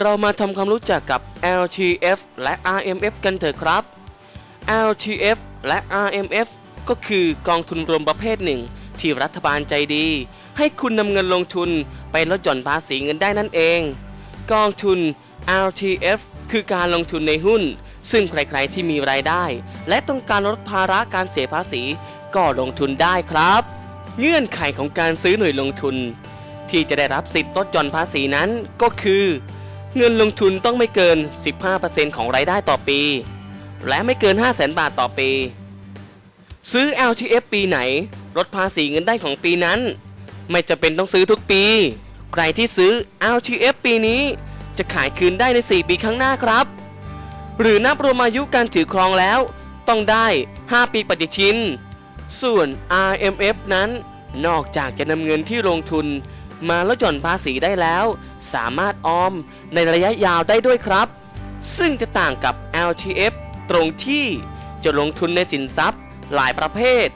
เรามาทำความรู้จักกับ LTF และ RMF กันเถอะครับ LTF และ RMF ก็คือกองทุนรวมประเภทหนึ่ง ที่รัฐบาลใจดี ให้คุณนำเงินลงทุนไปลดหย่อนภาษีเงินได้นั่นเอง กองทุน LTF คือการลงทุนในหุ้น ซึ่งใครๆที่มีรายได้ และต้องการลดภาระการเสียภาษี ก็ลงทุนได้ครับ เงื่อนไขของการซื้อหน่วยลงทุน ที่จะได้รับสิทธิ์ลดหย่อนภาษีนั้นก็คือ เงินลงทุนต้องไม่เกิน 15%ของรายได้ต่อปี และไม่เกิน 5 0 0 0 0 0 บาทต่อปี ซื้อ LTF ปีไหนลดภาษีเงินได้ของปีนั้น ไม่จำเป็นต้องซื้อทุกปี ใครที่ซื้อ LTF ปีนี้ จะขายคืนได้ใน 4 ปีข้างหน้าครับ หรือนับรวมอายุการถือครองแล้ว ต้องได้ 5 ปีปฏิทิน ส่วน RMF นั้น นอกจากจะนำเงินที่ลงทุนมาลดหย่อนภาษีได้แล้ว สามารถออมในระยะยาวได้ด้วยครับ ซึ่งจะต่างกับ LTF ตรงที่จะลงทุนในสินทรัพย์หลายประเภท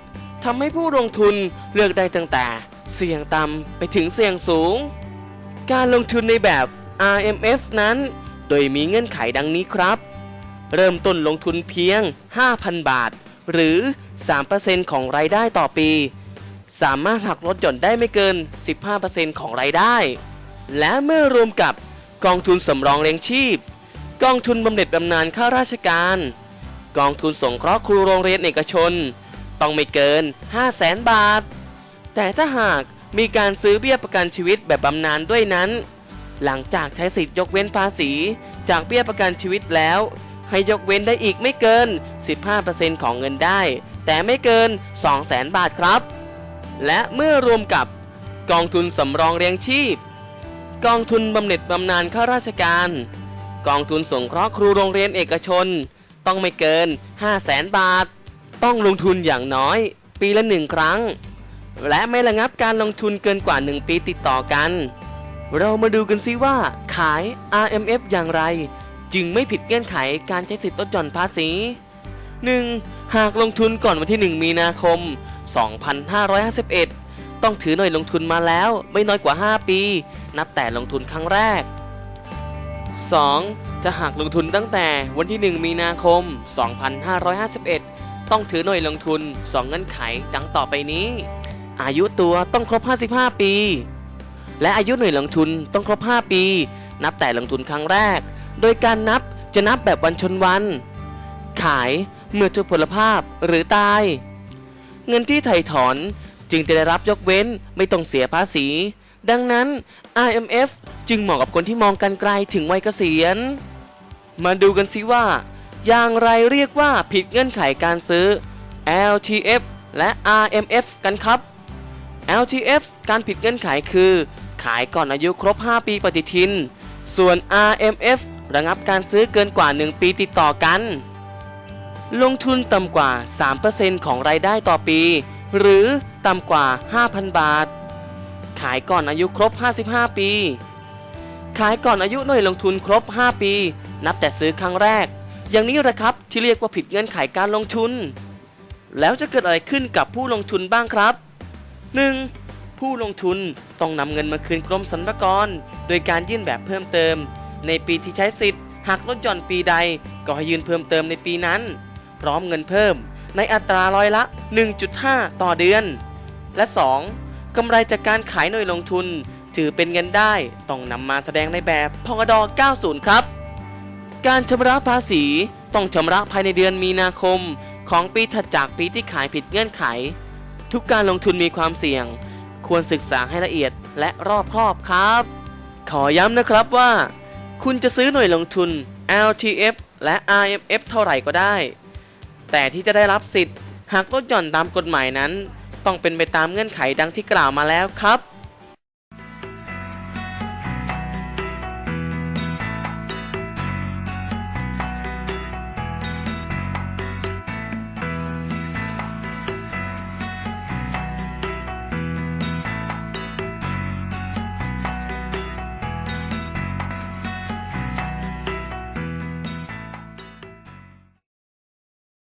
ทำให้ผู้ลงทุนเลือกได้ตั้งแต่ เสี่ยงต่ำไปถึงเสี่ยงสูง การลงทุนในแบบ RMF นั้น โดยมีเงื่อนไขดังนี้ครับ เริ่มต้นลงทุนเพียง 5,000 บาท หรือ 3%ของรายได้ต่อปี สามารถหักลดหย่อนได้ไม่เกิน 15%ของรายได้ และเมื่อรวมกับกองทุนสำรองเลี้ยงชีพ กองทุนบำเหน็จบำนาญข้าราชการ กองทุนสงเคราะห์ครูโรงเรียนเอกชน ต้องไม่เกิน 5 0 0แสนบาท แต่ถ้าหากมีการซื้อเบี้ยประกันชีวิตแบบบำนาญด้วยนั้น หลังจากใช้สิทธิ์ยกเว้นภาษี จากเบี้ยประกันชีวิตแล้ว ให้ยกเว้นได้อีกไม่เกิน 15%ของเงินได้ แต่ไม่เกิน 200,000บาทครับ และเมื่อรวมกับกองทุนสำรองเลี้ยงชีพ กองทุนบำเหน็จบำนาญข้าราชการ กองทุนสงเคราะห์ครูโรงเรียนเอกชน ต้องไม่เกิน 5 0 0แสนบาท ต้องลงทุนอย่างน้อย ปีละหนึ่งครั้ง และไม่ระงับการลงทุนเกินกว่า 1 ปีติดต่อกัน เรามาดูกันซิว่า ขาย RMF อย่างไร จึงไม่ผิดเงื่อนไขการใช้สิทธิ์ลดหย่อนภาษี 1. หากลงทุนก่อนวันที่ 1 มีนาคม 2551 ต้องถือหน่วยลงทุนมาแล้วไม่น้อยกว่า 5 ปี นับแต่ลงทุนครั้งแรก 2. จะหากลงทุนตั้งแต่วันที่ 1 มีนาคม 2551 ต้องถือหน่วยลงทุน 2 เงื่อนไขดังต่อไปนี้ อายุตัวต้องครบ 55 ปี และอายุหน่วยลงทุนต้องครบ 5 ปี นับแต่ลงทุนครั้งแรก โดยการนับจะนับแบบวันชนวัน ขายเมื่อทุพพลภาพหรือตาย เงินที่ไถ่ถอน จึงจะได้รับยกเว้นไม่ต้องเสียภาษี ดังนั้น IMF จึงเหมาะกับคนที่มองกันไกลถึงวัยเกษียณ มาดูกันสิว่า อย่างไรเรียกว่าผิดเงื่อนไขการซื้อ LTF และ RMF กันครับ LTF การผิดเงื่อนไขคือ ขายก่อนอายุครบ 5 ปีปฏิทิน ส่วน RMF ระงับการซื้อเกินกว่า 1 ปีติดต่อกัน ลงทุนต่ำกว่า 3%ของรายได้ต่อปี หรือต่ำกว่า 5,000 บาท ขายก่อนอายุครบ 55 ปี ขายก่อนอายุหน่วยลงทุนครบ 5 ปี นับแต่ซื้อครั้งแรก อย่างนี้แหละครับที่เรียกว่าผิดเงื่อนไขการลงทุน แล้วจะเกิดอะไรขึ้นกับผู้ลงทุนบ้างครับ 1. ผู้ลงทุนต้องนำเงินมาคืนกรมสรรพากร โดยการยื่นแบบเพิ่มเติม ในปีที่ใช้สิทธิ์หากลดหย่อนปีใดก็ให้ยื่นเพิ่มเติมในปีนั้น พร้อมเงินเพิ่ม ในอัตราร้อยละ 1.5 ต่อเดือน และ 2. กำไรจากการขายหน่วยลงทุน ถือเป็นเงินได้ ต้องนำมาแสดงในแบบพงด90 ครับ การชำระภาษีต้องชำระภายในเดือนมีนาคม ของปีถัดจากปีที่ขายผิดเงื่อนไข ทุกการลงทุนมีความเสี่ยง ควรศึกษาให้ละเอียดและรอบคอบครับ ขอย้ำนะครับว่า คุณจะซื้อหน่วยลงทุน LTF และ RMF เท่าไหร่ก็ได้ แต่ที่จะได้รับสิทธิ์ หากลดหย่อนตามกฎหมายนั้น ต้องเป็นไปตามเงื่อนไขดังที่กล่าวมาแล้วครับ